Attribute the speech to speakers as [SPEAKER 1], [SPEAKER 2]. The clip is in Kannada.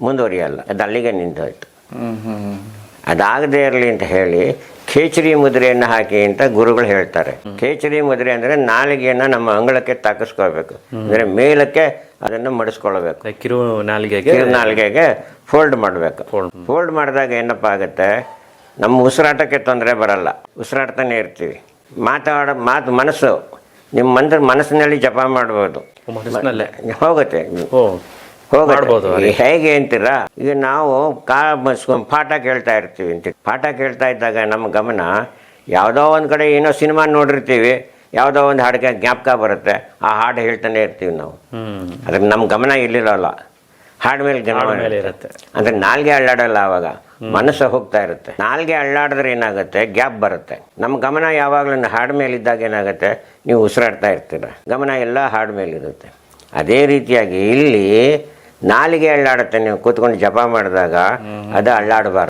[SPEAKER 1] ಮುಂದುವರಿಯಲ್ಲ. ಅದು ಅಲ್ಲಿಗೆ ನಿಂತೋಯ್ತು. ಅದಾಗದೇ ಇರಲಿ ಅಂತ ಹೇಳಿ ಖೇಚರಿ ಮುದ್ರೆಯನ್ನು ಹಾಕಿ ಅಂತ ಗುರುಗಳು ಹೇಳ್ತಾರೆ. ಖೇಚರಿ ಮುದ್ರೆ ಅಂದರೆ ನಾಲಿಗೆಯನ್ನು ನಮ್ಮ ಅಂಗಳಕ್ಕೆ ತಾಕಿಸ್ಕೋಬೇಕು ಅಂದರೆ ಮೇಲಕ್ಕೆ ಅದನ್ನು ಮಡಿಸ್ಕೊಳ್ಬೇಕು.
[SPEAKER 2] ಕಿರು ನಾಲಿಗೆಗೆ
[SPEAKER 1] ಕಿರು ನಾಲಿಗೆಗೆ ಫೋಲ್ಡ್ ಮಾಡಬೇಕು. ಫೋಲ್ಡ್. ಮಾಡಿದಾಗ ಏನಪ್ಪ ಆಗುತ್ತೆ? ನಮ್ಮ ಉಸಿರಾಟಕ್ಕೆ ತೊಂದರೆ ಬರಲ್ಲ. ಉಸಿರಾಡ್ತಾನೆ ಇರ್ತೀವಿ. ಮಾತಾಡ ಮಾತು ಮನಸ್ಸು. ನಿಮ್ಮ ಮಂದ್ರ ಮನಸ್ಸಿನಲ್ಲಿ ಜಪ ಮಾಡ್ಬೋದು. ಹೋಗುತ್ತೆ.
[SPEAKER 2] ಮಾಡ್ಬೋದು
[SPEAKER 1] ಹೇಗೆ ಅಂತೀರಾ? ಈಗ ನಾವು ಕಾ ಬಸ್ಕೊಂಡ್ ಪಾಠ ಕೇಳ್ತಾ ಇರ್ತೀವಿ ಅಂತ. ಪಾಠ ಕೇಳ್ತಾ ಇದ್ದಾಗ ನಮ್ಮ ಗಮನ ಯಾವುದೋ ಒಂದು ಕಡೆ ಏನೋ ಸಿನಿಮಾ ನೋಡಿರ್ತೀವಿ ಯಾವುದೋ ಒಂದು ಹಾಡಿಗೆ ಜ್ಞಾಪಕ ಬರುತ್ತೆ ಆ ಹಾಡು ಹೇಳ್ತಾನೆ ಇರ್ತೀವಿ ನಾವು.
[SPEAKER 2] ಅದಕ್ಕೆ
[SPEAKER 1] ಅದ್ರ ನಮ್ಮ ಗಮನ ಇಲ್ಲಿರೋಲ್ಲ. ಹಾಡ್ ಮೇಲೆ ಗಮನ
[SPEAKER 2] ಇರುತ್ತೆ.
[SPEAKER 1] ಅಂದ್ರೆ ನಾಲ್ಗೆ ಅಳ್ಳಾಡಲ್ಲ ಅವಾಗ. ಮನಸ್ಸು ಹೋಗ್ತಾ ಇರುತ್ತೆ. ನಾಲ್ಗೆ ಅಳ್ಳಾಡಿದ್ರೆ ಏನಾಗುತ್ತೆ? ಗ್ಯಾಪ್ ಬರುತ್ತೆ. ನಮ್ಮ ಗಮನ ಯಾವಾಗಲೂ ಹಾಡ್ ಮೇಲೆ ಇದ್ದಾಗ ಏನಾಗುತ್ತೆ? ನೀವು ಉಸಿರಾಡ್ತಾ ಇರ್ತೀರ. ಗಮನ ಎಲ್ಲ ಹಾಡ್ ಮೇಲೆ ಇರುತ್ತೆ ಅದೇ ರೀತಿಯಾಗಿ ಇಲ್ಲಿ ನಾಲಿಗೆ ಅಳ್ಳಾಡುತ್ತೆ ನೀವು ಕೂತ್ಕೊಂಡು ಜಪ ಮಾಡಿದಾಗ ಅದು ಅಳ್ಳಾಡಬಾರ್ದು.